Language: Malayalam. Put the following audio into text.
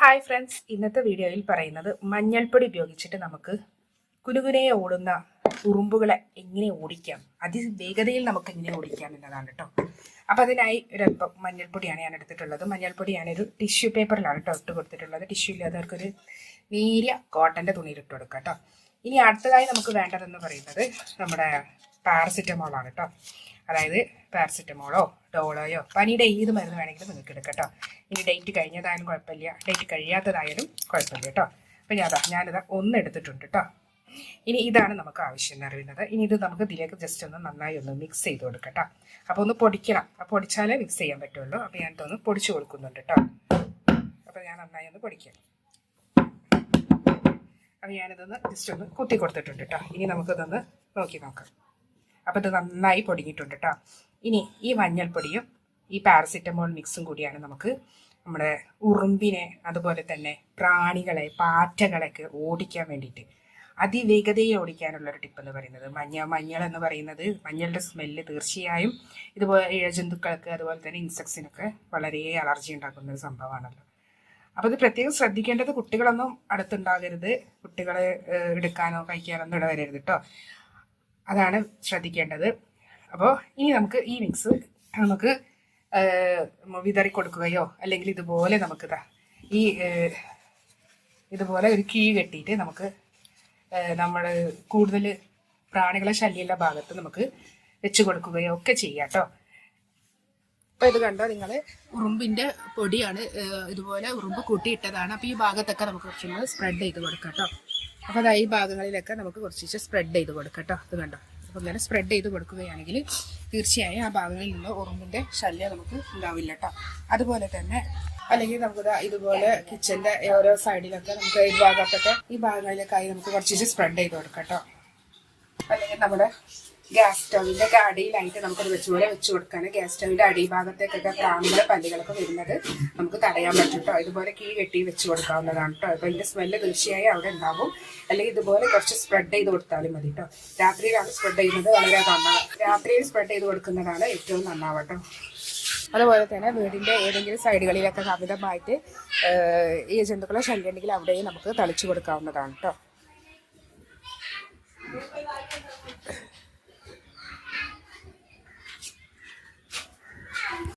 ഹായ് ഫ്രണ്ട്സ് ഇന്നത്തെ വീഡിയോയിൽ പറയുന്നത് മഞ്ഞൾപ്പൊടി ഉപയോഗിച്ചിട്ട് നമുക്ക് കുനുകുനയെ ഓടുന്ന ഉറുമ്പുകളെ എങ്ങനെ ഓടിക്കാം? അതിവേഗതയിൽ നമുക്ക് എങ്ങനെ ഓടിക്കാം എന്നതാണ് കേട്ടോ. അപ്പോൾ അതിനായി ഒരല്പം മഞ്ഞൾപ്പൊടിയാണ് ഞാൻ എടുത്തിട്ടുള്ളത്. മഞ്ഞൾപ്പൊടി ഞാനൊരു ടിഷ്യൂ പേപ്പറിലാണ് കേട്ടോ ഇട്ട് കൊടുത്തിട്ടുള്ളത്. ടിഷ്യൂ ഇല്ലാത്തവർക്കൊരു നേരിയ കോട്ടന്റെ തുണിയിൽ ഇട്ട് കൊടുക്കാം കേട്ടോ. ഇനി അടുത്തതായി നമുക്ക് വേണ്ടതെന്ന് പറയുന്നത് നമ്മുടെ പാരസിറ്റമോളാണ് കേട്ടോ. അതായത് പാരസെറ്റമോളോ ഡോളോയോ പനിയുടെ ഏത് മരുന്ന് വേണമെങ്കിലും നിങ്ങൾക്ക് എടുക്കാം കേട്ടോ. ഇനി ഡേറ്റ് കഴിഞ്ഞതായാലും കുഴപ്പമില്ല. ഡേറ്റ് കഴിയാത്തതായാലും കുഴപ്പമില്ല കേട്ടോ. അപ്പം ഞാൻ ഞാനിതാ ഒന്ന് എടുത്തിട്ടുണ്ട് കേട്ടോ. ഇനി ഇതാണ് നമുക്ക് ആവശ്യം എന്ന് അറിയുന്നത് ഇനി ഇത് നമുക്ക് ഇതിലേക്ക് ജസ്റ്റ് ഒന്ന് നന്നായി ഒന്ന് മിക്സ് ചെയ്ത് കൊടുക്കട്ടോ അപ്പോൾ ഒന്ന് പൊടിക്കണം. അപ്പോൾ പൊടിച്ചാലേ മിക്സ് ചെയ്യാൻ പറ്റുള്ളൂ. അപ്പോൾ ഞാൻ ഇതൊന്ന് പൊടിച്ചു കൊടുക്കുന്നുണ്ട് കേട്ടോ. അപ്പോൾ ഞാൻ നന്നായി ഒന്ന് പൊടിക്കാം. അപ്പോൾ ഞാനിതൊന്ന് ജസ്റ്റ് ഒന്ന് കുത്തി കൊടുത്തിട്ടുണ്ട് കേട്ടോ. ഇനി നമുക്കിതൊന്ന് നോക്കി നോക്കാം. അപ്പോൾ ഇത് നന്നായി പൊടിഞ്ഞിട്ടുണ്ട് കേട്ടോ ഇനി ഈ മഞ്ഞൾപ്പൊടിയും ഈ പാരസിറ്റമോൾ മിക്സും കൂടിയാണ് നമുക്ക് നമ്മുടെ ഉറുമ്പിനെ അതുപോലെ തന്നെ പ്രാണികളെ പാറ്റകളെയൊക്കെ ഓടിക്കാൻ വേണ്ടിയിട്ട്. അതിവേഗതയെ ഓടിക്കാനുള്ള ഒരു ടിപ്പ് എന്ന് പറയുന്നത് മഞ്ഞ മഞ്ഞൾ എന്ന് പറയുന്നത് മഞ്ഞളുടെ സ്മെല്ല് തീർച്ചയായും ഇതുപോലെ ഇഴജന്തുക്കൾക്ക് അതുപോലെ തന്നെ ഇൻസെക്ട്സിനൊക്കെ വളരെ അലർജി ഉണ്ടാക്കുന്ന ഒരു സംഭവമാണല്ലോ. അപ്പോൾ ഇത് പ്രത്യേകം ശ്രദ്ധിക്കേണ്ടത് കുട്ടികളൊന്നും അടുത്തുണ്ടാകരുത്. കുട്ടികളെ എടുക്കാനോ കഴിക്കാനോ ഒന്നും ഇടവരരുത് കേട്ടോ അതാണ് ശ്രദ്ധിക്കേണ്ടത്. അപ്പോൾ ഇനി നമുക്ക് ഈ മിക്സ് നമുക്ക് വിതറി കൊടുക്കുകയോ അല്ലെങ്കിൽ ഇതുപോലെ നമുക്ക് ഈ ഇതുപോലെ ഒരു കീ കെട്ടിയിട്ട് നമുക്ക് നമ്മൾ കൂടുതൽ പ്രാണികളെ ശല്യമുള്ള ഭാഗത്ത് നമുക്ക് വെച്ച് കൊടുക്കുകയോ ഒക്കെ ചെയ്യാം കേട്ടോ അപ്പം ഇത് കണ്ടോ നിങ്ങൾ ഉറുമ്പിന്റെ പൊടിയാണ് ഇതുപോലെ ഉറുമ്പ് കൂട്ടിയിട്ടതാണ്. അപ്പോൾ ഈ ഭാഗത്തൊക്കെ നമുക്ക് കുറച്ചൊന്ന് സ്പ്രെഡ് ചെയ്ത് കൊടുക്കാം കേട്ടോ അപ്പൊ അതാ ഈ ഭാഗങ്ങളിലൊക്കെ നമുക്ക് കുറച്ച് സ്പ്രെഡ് ചെയ്ത് കൊടുക്കാം കേട്ടോ കണ്ടോ? അപ്പോൾ ഇങ്ങനെ സ്പ്രെഡ് ചെയ്ത് കൊടുക്കുകയാണെങ്കിൽ തീർച്ചയായും ആ ഭാഗങ്ങളിൽ നിന്ന് ഉറുമ്പിന്റെ ശല്യം നമുക്ക് ഉണ്ടാവില്ല കേട്ടോ അതുപോലെ തന്നെ അല്ലെങ്കിൽ നമുക്ക് ഇതുപോലെ കിച്ചന്റെ ഓരോ സൈഡിലൊക്കെ നമുക്ക് ഈ ഭാഗത്തൊക്കെ ഈ ഭാഗങ്ങളിലൊക്കെ ആയി നമുക്ക് കുറച്ച് സ്പ്രെഡ് ചെയ്ത് കൊടുക്കാം കേട്ടോ അല്ലെങ്കിൽ നമ്മുടെ ഗ്യാസ് സ്റ്റൗവിന്റെ ഒക്കെ അടിയിലായിട്ട് നമുക്കത് വെച്ച് കൊടുക്കാൻ ഗ്യാസ് സ്റ്റൗവിന്റെ അടിഭാഗത്തേക്കൊക്കെ പ്രാണികളെ പല്ലുകളൊക്കെ വരുന്നത് നമുക്ക് തടയാൻ പറ്റും കേട്ടോ ഇതുപോലെ കീ കെട്ടി വെച്ച് കൊടുക്കാവുന്നതാണ് കേട്ടോ അപ്പൊ ഇതിന്റെ സ്മെല്ല് തീർച്ചയായും അവിടെ ഉണ്ടാവും. അല്ലെങ്കിൽ ഇതുപോലെ കുറച്ച് സ്പ്രെഡ് ചെയ്ത് കൊടുത്താലും മതി കേട്ടോ രാത്രിയിലാണ് സ്പ്രെഡ് ചെയ്യുന്നത് വളരെ നന്നാവും രാത്രിയിൽ സ്പ്രെഡ് ചെയ്ത് കൊടുക്കുന്നതാണ് ഏറ്റവും നന്നാവട്ടോ അതുപോലെ തന്നെ വീടിന്റെ ഏതെങ്കിലും സൈഡുകളിലൊക്കെ അമിതമായിട്ട് ഈ ജന്തുക്കളെ ശല്യം ഉണ്ടെങ്കിൽ അവിടെയും നമുക്ക് തളിച്ചു കൊടുക്കാവുന്നതാണ് കേട്ടോ